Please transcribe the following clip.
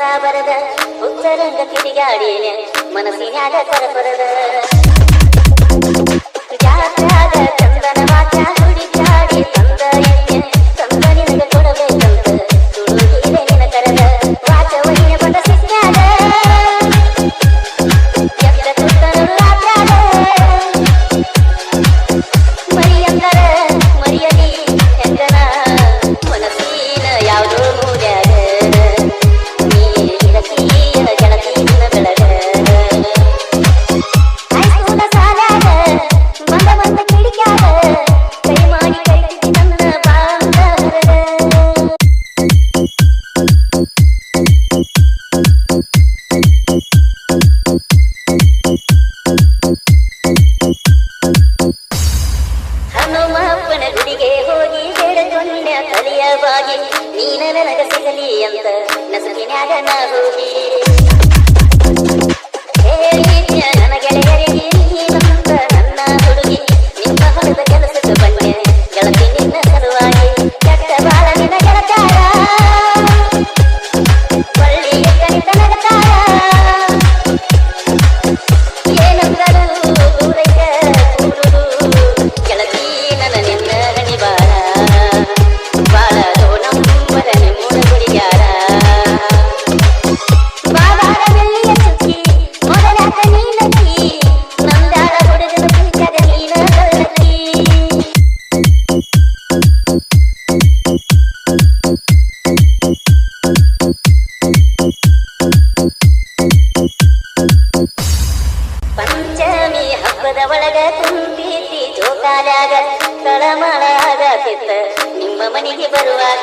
ಬರದ ಬರದ ಉತ್ತರಂಗ ಕಿಡಿಗಾಡಿನ ಮನಸ್ಸಿನಾಗ ಕರಪರದ ಊರಿಗೆ ಹೋಗಿ ಬೆಳೆದೊನ್ನೆ ಕಲಿಯವಾಗಿ ನೀನ ನನಗ ಸಿಗಲಿ ಅಂತ ನಸುಗಿನ್ಯಾಗ ನಾ ಹೋಗಿ. ಹೃದಯದ ಒಳಗ ತುಂಬಿ ಜೋಕಾಲಾಗ ತಳಮಳಾಗ ಪಿತ್ತ ನಿಮ್ಮ ಮನೆಗೆ ಬರುವಾಗ